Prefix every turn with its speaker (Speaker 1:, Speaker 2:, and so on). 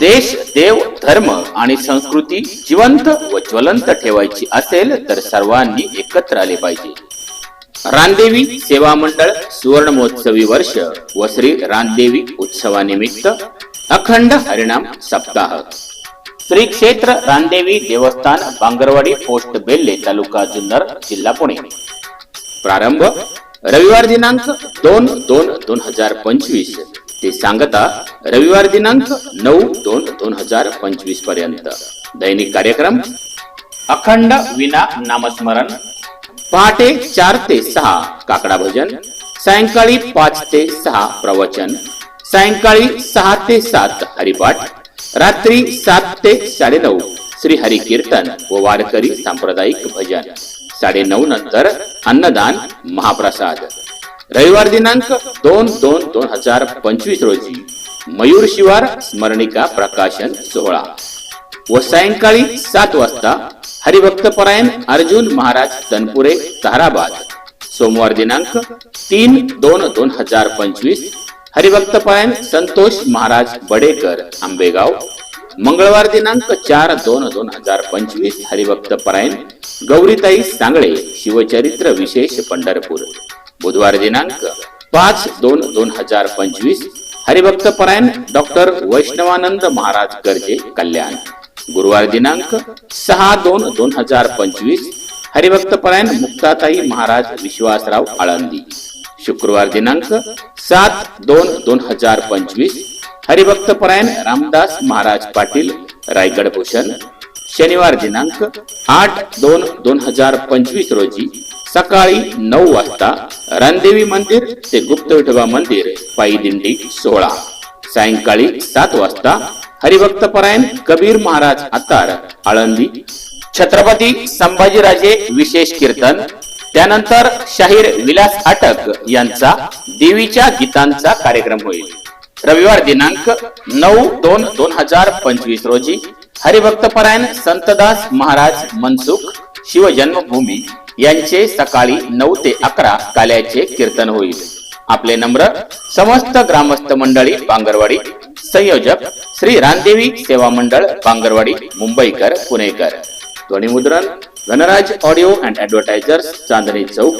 Speaker 1: देश देव धर्म आणि संस्कृती जिवंत व ज्वलंत ठेवायची असेल तर सर्वांनी एकत्र आले पाहिजे. रानदेवी सेवा मंडळ सुवर्ण महोत्सवी वर्ष व श्री रानदेवी उत्सवानिमित्त अखंड हरिणाम सप्ताह. श्री क्षेत्र रानदेवी देवस्थान बांगरवाडी पोस्ट बेल्ले तालुका जुन्नर जिल्हा पुणे. प्रारंभ रविवार दिनांक दोन दोन दोन हजार पंचवीस. ते सांगता रविवार दिनांक नऊ दोन दोन हजार पंचवीसपर्यंत. दैनिक कार्यक्रम अखंड विना नामस्मरण पहाटे चार ते सहा काकडा भजन सायंकाळी पाच ते सहा प्रवचन सायंकाळी सहा ते सात हरिपाठ रात्री सात ते साडेनऊ श्री हरी कीर्तन व वारकरी सांप्रदायिक भजन. साडे नऊ नंतर अन्नदान महाप्रसाद. रविवार दिनांक दोन दोन दोन हजार पंचवीस रोजी मयूर शिवार स्मरणिका प्रकाशन सोहळा. व सायंकाळी सात वाजता हरिभक्तपरायण अर्जुन महाराज तनपुरे ताराबाद. सोमवार दिनांक तीन दोन दोन हजार पंचवीस हरिभक्तपरायण संतोष महाराज बडेकर आंबेगाव. मंगळवार दिनांक चार दोन दोन हजार पंचवीस हरिभक्तपरायण गौरीताई सांगळे शिवचरित्र विशेष पंढरपूर. बुधवार दिनांक पाच दोन दोन हजार पंचवीस हरिभक्तपरायण डॉक्टर वैष्णवानंद महाराज गर्जे कल्याण. गुरुवार दिनांक सहा दोन दोन हजार पंचवीस हरिभक्तपरायण मुक्ताताई महाराज विश्वासराव आळंदी. शुक्रवार दिनांक सात दोन दोन हजार पंचवीस हरिभक्तपरायण रामदास महाराज पाटील रायगड भूषण. शनिवार दिनांक आठ दोन दोन हजार पंचवीस रोजी सकाळी नऊ वाजता रानदेवी मंदिर ते गुप्त विठोबा मंदिर पायी दिंडी सोहळा सायंकाळी सात वाजता हरिभक्तपरायण कबीर महाराज आतार आळंदी. छत्रपती संभाजीराजे विशेष कीर्तन. त्यानंतर शाहीर विलास आटक यांचा देवीच्या गीतांचा कार्यक्रम होईल. रविवार दिनांक नऊ दोन दोन हजार पंचवीस रोजी हरिभक्तपरायण संतदास महाराज मनसुख शिवजन्मभूमी. यांचे सकाळी नऊ ते अकरा काल्याचे कीर्तन होईल. आपले नम्र समस्त ग्रामस्थ मंडळी पांगरवाडी संयोजक श्री रानदेवी सेवा मंडळ पांगरवाडी मुंबईकर पुणेकर. ध्वनिमुद्रण Ganraj audio and advertisers Chandni Chowk